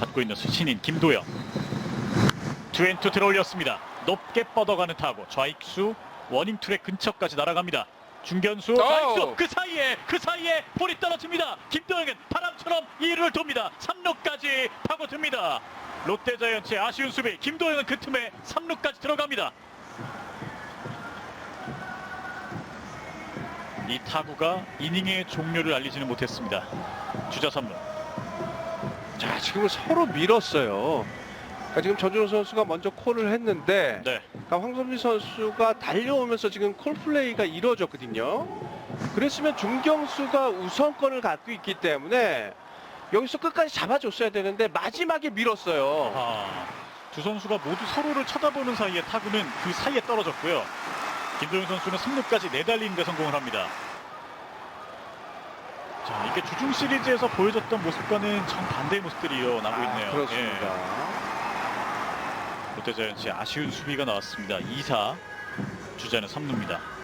받고 있는 신인 김도영. 투앤투 들어올렸습니다. 높게 뻗어가는 타구 좌익수 워닝 트랙 근처까지 날아갑니다. 중견수 좌익수 오! 그 사이에 그 사이에 볼이 떨어집니다. 김도영은 바람처럼 2루를 돕니다. 3루까지 파고듭니다. 롯데자이언츠의 아쉬운 수비 김도영은 그 틈에 3루까지 들어갑니다. 이 타구가 이닝의 종료를 알리지는 못했습니다. 주자 3루. 자, 지금은 서로 밀었어요. 그러니까 지금 전준호 선수가 먼저 콜을 했는데 네. 그러니까 황선미 선수가 달려오면서 지금 콜 플레이가 이루어졌거든요. 그랬으면 중경수가 우선권을 갖고 있기 때문에 여기서 끝까지 잡아줬어야 되는데 마지막에 밀었어요. 아, 두 선수가 모두 서로를 쳐다보는 사이에 타구는 그 사이에 떨어졌고요. 김도영 선수는 3루까지 내달리는 데 성공을 합니다. 자, 이게 주중 시리즈에서 보여줬던 모습과는 정반대의 모습들이 일어나고 있네요. 아, 그렇습니다. 예, 롯데자이언츠의 아쉬운 수비가 나왔습니다. 2사 주자는 3루입니다.